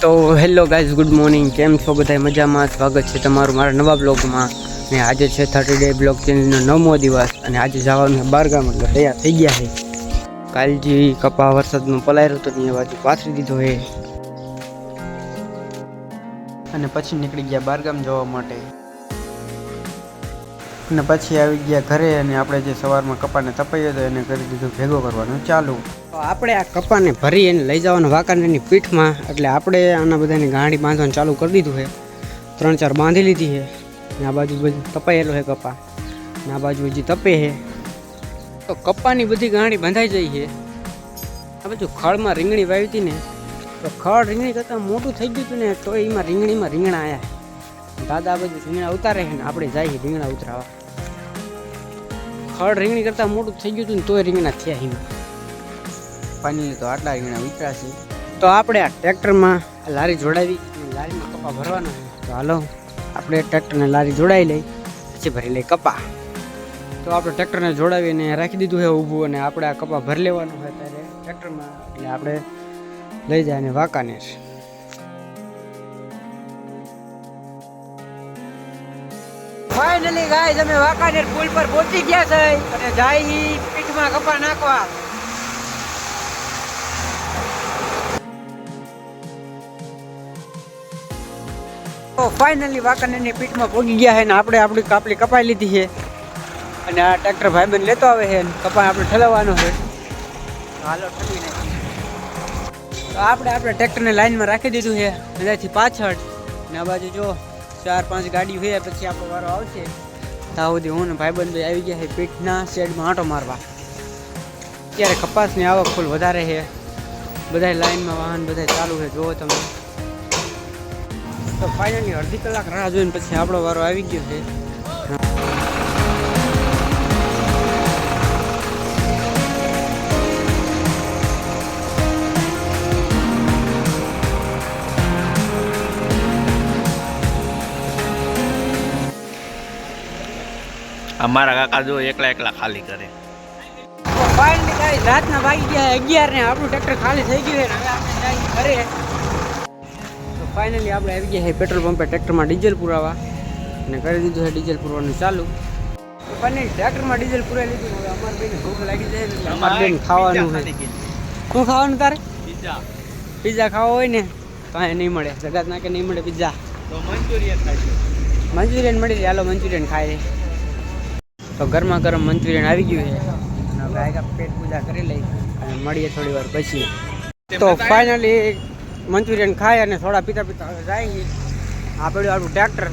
તો hello guys, good morning. કેમ છો બધા મજામાં? સ્વાગત છે તમારું મારા નવા બ્લોગમાં. ને આજે છે થર્ટી ડે બ્લોગ ચેનલનો નવમો દિવસ અને આજે જવાનું બારગામ, એટલે તૈયાર થઈ ગયા છે. કાલજી કપા વરસાદનો પલાયરો હતો એ બાજુ પાથરી દીધો છે. અને પછી નીકળી ગયા બારગામ જવા માટે. અને પછી આવી ગયા ઘરે અને આપણે જે સવારમાં કપાને તપાઈ હતો એને કરી દીધું, ભેગો કરવાનું. ચાલુ. આપણે આ કપાને ભરી અને લઈ જવાનું વાંકાનેરની પીઠમાં, એટલે આપણે આના બધાની ગાંડી બાંધવાનું ચાલુ કરી દીધું છે. ત્રણ ચાર બાંધી લીધી છે. ને આ બાજુ બધું તપાયેલો છે કપા. ને આ બાજુ હજી તપે છે. તો કપાની બધી ગાંડી બંધાઈ જઈ છે. આ બધું ખળમાં રીંગણી વાવી ને, તો ખળ રીંગણી કરતાં મોટું થઈ ગયું હતું ને, તો એમાં રીંગણીમાં રીંગણા આવ્યા દાદા બધું રીંગણા ઉતારે છે ને, આપણે જઈએ રીંગણા ઉતરાવા. ખડ રીંગણી કરતાં મોટું થઈ ગયું હતું ને તોય રીંગણા થયા એમાં ફાઇનલી તો આટલા રીંગણા ઉતર્યા છે. તો આપણે આ ટ્રેક્ટરમાં લારી જોડાવી અને લારીમાં કપા ભરવાના તો હાલો આપણે ટ્રેક્ટરને લારી જોડાવી લઈ પછી ભરી લઈ કપા. તો આપણે ટ્રેક્ટરને જોડાવીને રાખી દીધું છે ઊભું અને આપણે આ કપા ભરી લેવાનું હોય ત્યારે ટ્રેક્ટરમાં. એટલે આપણે લઈ જાય અને વાંકાનેર. ફાઇનલી ગાય અમે વાંકાનેર પુલ પર પહોંચી ગયા છે. અને જાય પીઠમાં કપા નાખવા. તો ફાઇનલી વાંકાનેરની પીઠમાં પહોંચી ગયા છે ને આપણે આપણી કાપલી કપાઈ લીધી છે. અને આ ટ્રેક્ટર ભાઈબંધ લેતો આવે છે અને કપા આપણે ઠલાવવાનો છે. હાલો, ઠલવી નાખીએ. તો આપણે આપણે ટ્રેક્ટરને લાઈનમાં રાખી દીધું છે. બધાથી પાછળ. ને આ બાજુ જો ચાર પાંચ ગાડી હોય, પછી આપણો વારો આવશે. ત્યાં સુધી હું ને ભાઈબંધ આવી ગયા છે પીઠના શેડમાં આંટો મારવા. અત્યારે કપાસની આવક ફૂલ વધારે છે. બધા લાઈનમાં વાહન બધા ચાલુ છે. જુઓ તમે. તો ફાઇનલી અડધી કલાક રાહ જોઈને પછી આપણો વારો આવી ગયો છે. અમારા કાકા જો એકલા એકલા ખાલી કરે. તો ફાઇનલી ગાઈસ રાતના વાગી ગયા અગિયાર ને આપણું ટ્રેક્ટર ખાલી થઈ ગયું હવે આપણે જઈએ ઘરે. તો ફાઇનલી આપણે આવી ગયા છે પેટ્રોલ પંપે ટ્રેક્ટરમાં ડીઝલ પુરાવા. અને કરી દીધું છે ડીઝલ પુરવાનું ચાલુ. તો ફાઇનલી ટ્રેક્ટરમાં ડીઝલ પુરાઈ લીધું. હવે અમારે બેન ભૂખ લાગી જાય એટલે અમારે બેન ખાવાનું છે. શું ખાવાનું તારે? પીઝા. પિઝા ખાવો હોય ને કાંઈ નહીં મળે. જગાત નાકે નહીં મળે પિઝા. તો મંચુરિયન ખાશે મંચુરિયન મળી જાય. હાલો મંચુરિયન ખાય તો ગરમા ગરમ મંચુરિયન આવી ગયું છે. પેટ પૂજા કરી લઈ અને મળીએ થોડી વાર પછી. તો ફાઇનલી મંચુરિયન ખાય અને થોડા પીતા પીતા જાય. આ પડ્યું આપણું ટ્રેક્ટર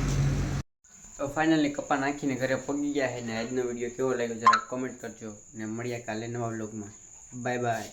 તો ફાઇનલી કપા નાખીને ઘરે પગી ગયા છે ને આજનો વીડિયો કેવો લાગ્યો જરા કોમેન્ટ કરજો. ને મળ્યા કાલે નવા વ્લોગમાં બાય બાય